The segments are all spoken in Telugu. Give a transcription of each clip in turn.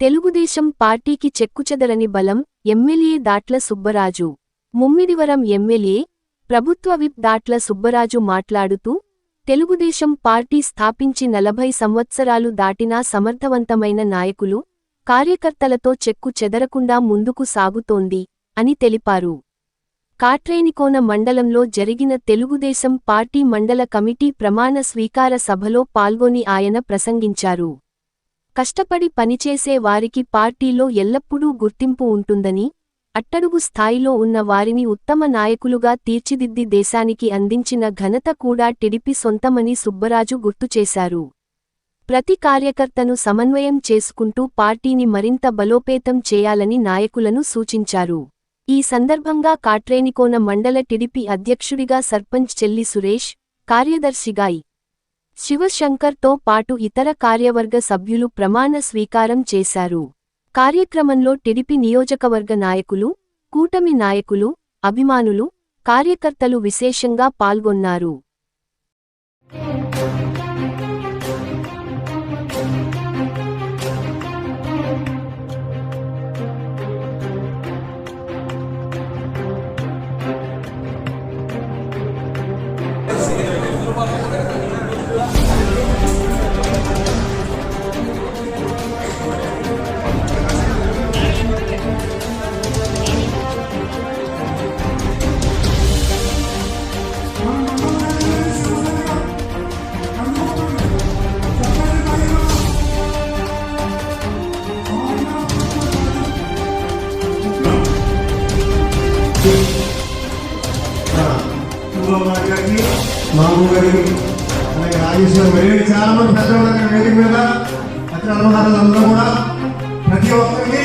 తెలుగుదేశం పార్టీకి చెక్కుచెదరని బలం ఎమ్మెల్యే దాట్ల సుబ్బరాజు. ముమ్మిడివరం ఎమ్మెల్యే ప్రభుత్వ విప్ దాట్ల సుబ్బరాజు మాట్లాడుతూ తెలుగుదేశం పార్టీ స్థాపించి నలభై సంవత్సరాలు దాటినా సమర్థవంతమైన నాయకులు కార్యకర్తలతో చెక్కు చెదరకుండా ముందుకు సాగుతోంది అని తెలిపారు. కాట్రేనికోన మండలంలో జరిగిన తెలుగుదేశం పార్టీ మండల కమిటీ ప్రమాణ స్వీకార సభలో పాల్గొని ఆయన ప్రసంగించారు. కష్టపడి పనిచేసే వారికి పార్టీలో ఎల్లప్పుడూ గుర్తింపు ఉంటుందని అట్టడుగు స్థాయిలో ఉన్న వారిని ఉత్తమ నాయకులుగా తీర్చిదిద్ది దేశానికి అందించిన ఘనత కూడా టిడిపి సొంతమని సుబ్బరాజు గుర్తుచేశారు ప్రతి కార్యకర్తను సమన్వయం చేసుకుంటూ పార్టీని మరింత బలోపేతం చేయాలని నాయకులను సూచించారు. ఈ సందర్భంగా కాట్రేనికోన మండల టిడిపి అధ్యక్షుడిగా సర్పంచ్ చెల్లి సురేష్ కార్యదర్శిగాయి శివశంకర్తో పాటు ఇతర కార్యవర్గ సభ్యులు ప్రమాణ స్వీకారం చేశారు. కార్యక్రమంలో టిడిపి నియోజకవర్గ నాయకులు కూటమి నాయకులు అభిమానులు కార్యకర్తలు విశేషంగా పాల్గొన్నారు. మాము గారి మామూలు గారికి అలాగే రాజేశ్వర గారికి చాలా మంది పెద్దవాళ్ళు వేదిక మీద అక్కడ అన్నదారులు అందరూ కూడా ప్రతి ఒక్కరికి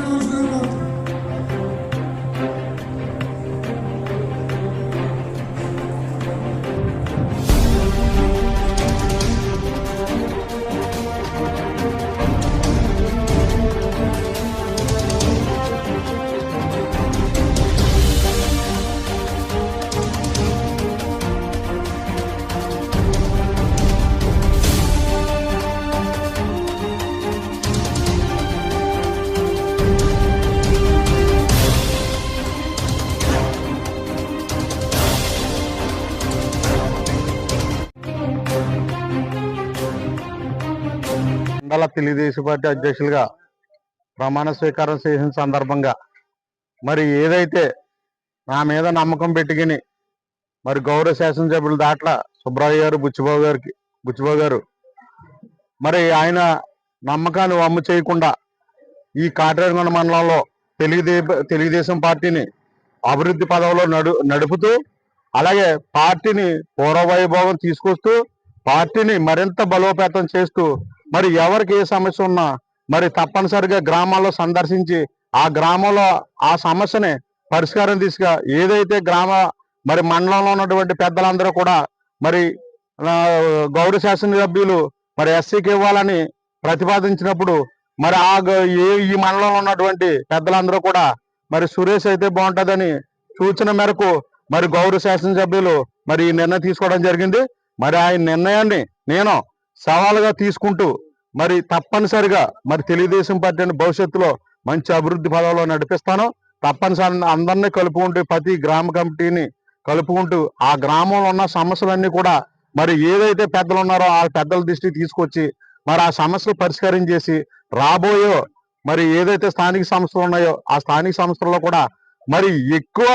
మండల తెలుగుదేశం పార్టీ అధ్యక్షులుగా ప్రమాణ స్వీకారం చేసిన సందర్భంగా మరి ఏదైతే నా మీద నమ్మకం పెట్టుకుని మరి గౌరవ శాసనసభ్యుల దాట్ల సుబ్రాయ్య గారు బుచ్చిబాబు గారికి బుచ్చిబాబు గారు మరి ఆయన నమ్మకాన్ని వమ్ము చేయకుండా ఈ కాట్రేగొండ మండలంలో తెలుగుదే తెలుగుదేశం పార్టీని అభివృద్ధి పదవిలో నడు నడుపుతూ అలాగే పార్టీని పూర్వవైభవం తీసుకొస్తూ పార్టీని మరింత బలోపేతం చేస్తూ మరి ఎవరికి ఏ సమస్య ఉన్నా మరి తప్పనిసరిగా గ్రామాల్లో సందర్శించి ఆ గ్రామంలో ఆ సమస్యని పరిష్కారం తీసుగా ఏదైతే గ్రామ మరి మండలంలో ఉన్నటువంటి పెద్దలందరూ కూడా మరి గౌరవ శాసన సభ్యులు మరి ఎస్సీకి ఇవ్వాలని ప్రతిపాదించినప్పుడు మరి ఆ గ- ఏ ఈ మండలంలో ఉన్నటువంటి పెద్దలందరూ కూడా మరి సురేష్ అయితే బాగుంటుందని సూచన మేరకు మరి గౌరవ శాసనసభ్యులు మరి ఈ నిర్ణయం తీసుకోవడం జరిగింది. మరి ఆ నిర్ణయాన్ని నేను సవాలుగా తీసుకుంటూ మరి తప్పనిసరిగా మరి తెలుగుదేశం పార్టీని భవిష్యత్తులో మంచి అభివృద్ధి పదవిలో నడిపిస్తాను. తప్పనిసరి అందరినీ కలుపుకుంటూ ప్రతి గ్రామ కమిటీని కలుపుకుంటూ ఆ గ్రామంలో ఉన్న సమస్యలన్నీ కూడా మరి ఏదైతే పెద్దలు ఉన్నారో ఆ పెద్దల దృష్టికి తీసుకొచ్చి మరి ఆ సమస్యలు పరిష్కారం చేసి రాబోయే మరి ఏదైతే స్థానిక సంస్థలు ఉన్నాయో ఆ స్థానిక సంస్థల్లో కూడా మరి ఎక్కువ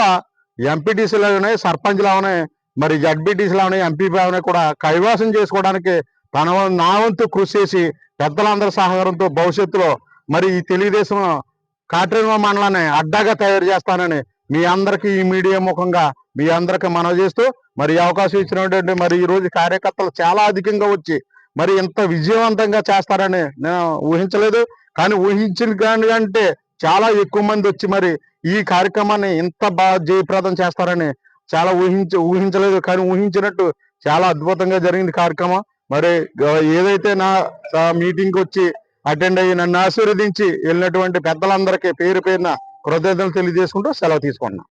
ఎంపీటీసీలోనే సర్పంచ్లోనే మరి జడ్బీటీసీలోని ఎంపీలోని కూడా కైవాసం చేసుకోవడానికి తన నా వంతు కృషి చేసి పెద్దలందరి సహకారంతో భవిష్యత్తులో మరి ఈ తెలుగుదేశం కాట్రేనివా మండలాన్ని అడ్డాగా తయారు చేస్తానని మీ అందరికీ ఈ మీడియా ముఖంగా మీ అందరికి మనవి చేస్తూ మరి అవకాశం ఇచ్చినటువంటి మరి ఈ రోజు కార్యకర్తలు చాలా అధికంగా వచ్చి మరి ఇంత విజయవంతంగా చేస్తారని నేను ఊహించలేదు. కానీ ఊహించిన కంటే చాలా ఎక్కువ మంది వచ్చి మరి ఈ కార్యక్రమాన్ని ఇంత బాగా జయప్రదం చేస్తారని చాలా ఊహించ ఊహించలేదు. కానీ ఊహించినట్టు చాలా అద్భుతంగా జరిగింది కార్యక్రమం. మరి ఏదైతే నా మీటింగ్ వచ్చి అటెండ్ అయ్యి నన్ను ఆశీర్వదించి వెళ్ళినటువంటి పెద్దలందరికీ పేరు పేరున కృతజ్ఞతలు తెలియజేసుకుంటూ సెలవు తీసుకుంటున్నాను.